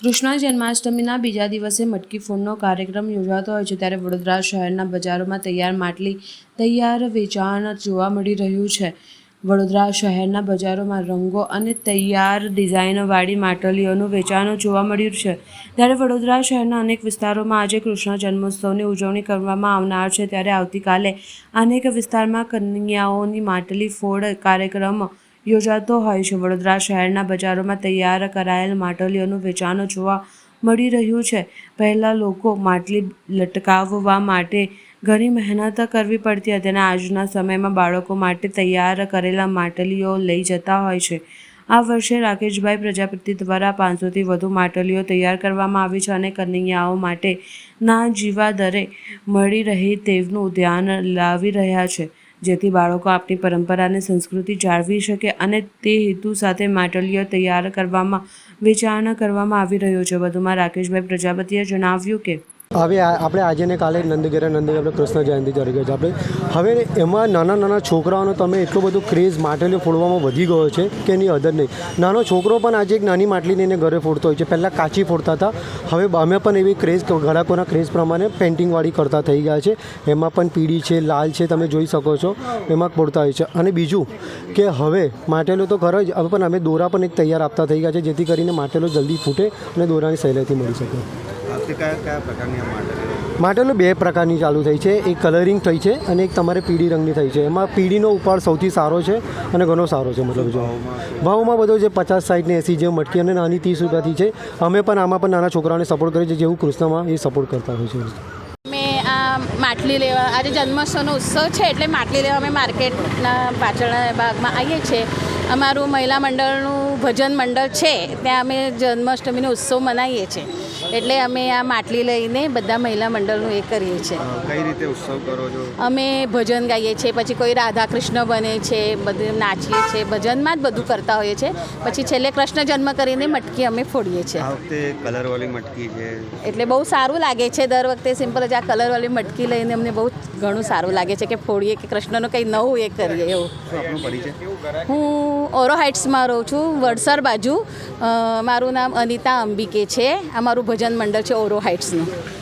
કૃષ્ણ જન્માષ્ટમીના બીજા દિવસે મટકી ફોડનો કાર્યક્રમ યોજાતો હોય છે, ત્યારે વડોદરા શહેરના બજારોમાં તૈયાર માટલી તૈયાર વેચાણ જોવા મળી રહ્યું છે. વડોદરા શહેરના બજારોમાં રંગો અને તૈયાર ડિઝાઇનવાળી માટલીઓનું વેચાણ જોવા મળ્યું છે. ત્યારે વડોદરા શહેરના અનેક વિસ્તારોમાં આજે કૃષ્ણ જન્મોત્સવની ઉજવણી કરવામાં આવનાર છે, ત્યારે આવતીકાલે અનેક વિસ્તારમાં કન્યાઓની માટલી ફોડ કાર્યક્રમ યોજાતો હોય છે. વડોદરા શહેરના બજારોમાં તૈયાર કરાયેલ માટલીઓનું વેચાણ જોવા મળી રહ્યું છે. પહેલાં લોકો માટલી લટકાવવા માટે ઘણી મહેનત કરવી પડતી હતી અને આજના સમયમાં બાળકો માટે તૈયાર કરેલા માટલીઓ લઈ જતા હોય છે. આ વર્ષે રાકેશભાઈ પ્રજાપતિ દ્વારા પાંચસોથી વધુ માટલીઓ તૈયાર કરવામાં આવી છે અને કન્યાઓ માટે ના જીવા દરે મળી રહે તેવનું ધ્યાન લાવી રહ્યા છે. જેથી બાળકો આપણી પરંપરા અને સંસ્કૃતિ જાળવી શકે અને તે હેતુ સાથે માટલીઓ તૈયાર કરવામાં વિચારણા કરવામાં આવી રહ્યો છે. વધુમાં રાકેશભાઈ પ્રજાપતિએ જણાવ્યું કે હવે આપણે આજે ને કાલે નંદગીરા નંદગીરા આપણે કૃષ્ણ જયંતિ તરીકે છે. આપણે હવે એમાં નાના નાના છોકરાઓનો તમે એટલો બધો ક્રેઝ માટલીઓ ફોડવામાં વધી ગયો છે કે એની અદર નહીં. નાનો છોકરો પણ આજે એક નાની માટલી લઈને ઘરે ફોડતો હોય છે. પહેલાં કાચી ફોડતા હતા. હવે અમે પણ એવી ક્રેઝ ઘડાકોના ક્રેઝ પ્રમાણે પેઇન્ટિંગવાળી કરતા થઈ ગયા છે. એમાં પણ પીળી છે, લાલ છે, તમે જોઈ શકો છો. એમાં ફોડતા હોય છે. અને બીજું કે હવે માટેલો તો ખરો જ, હવે પણ અમે દોરા પણ એક તૈયાર આપતા થઈ ગયા છે, જેથી કરીને માટેલો જલ્દી ફૂટે અને દોરાની સહેલાઈથી મળી શકે. આવતી કયા કયા પ્રકારની આ માટલીઓ માટલો બે પ્રકારની ચાલુ થઈ છે. એક કલરિંગ થઈ છે અને એક તમારે પીળી રંગની થઈ છે. એમાં પીળીનો ઉપાડ સૌથી સારો છે અને ઘણો સારો છે મતલબ જો. ભાવમાં બધો છે પચાસ સાઠ ને એસી જે મટકી અને નાની ત્રીસ રૂપિયાથી છે. અમે પણ આમાં પણ નાના છોકરાઓને સપોર્ટ કરીએ છીએ જેવું કૃષ્ણમાં એ સપોર્ટ કરતા હોય છે. માટલી લેવા આજે જન્મોત્સવનો ઉત્સવ છે એટલે માટલી લેવા અમે માર્કેટના પાછળના ભાગમાં આવીએ છીએ. અમારું મહિલા મંડળનું ભજન મંડળ છે ત્યાં અમે જન્માષ્ટમીનો ઉત્સવ મનાવીએ છીએ એટલે અમે આ માટલી લઈને બધા મહિલા મંડળનું એ કરીએ છીએ. કઈ રીતે ઉત્સવ કરો છો? અમે ભજન ગાઈએ છીએ પછી કોઈ રાધા કૃષ્ણ બને છે બધું નાચીએ છીએ ભજનમાં જ બધું કરતા હોઈએ છીએ. પછી છેલ્લે કૃષ્ણ જન્મ કરીને મટકી અમે ફોડીએ છીએ. આ વખતે કલરવાળી મટકી છે. એટલે બહુ સારું લાગે છે દર વખતે સિમ્પલ જ આ કલરવાળી મટકી લઈને અમને બહુ ઘણું સારું લાગે છે કે ફોડીએ કે કૃષ્ણનું કંઈ નવું એ કરીએ એવું. પરિચય? હું ઓરો હાઇટ્સમાં રહું છું, વડસર બાજુ. મારું નામ અનિતા અંબિકે છે. આ મારું ભજન મંડળ છે ઓરો હાઇટ્સનું.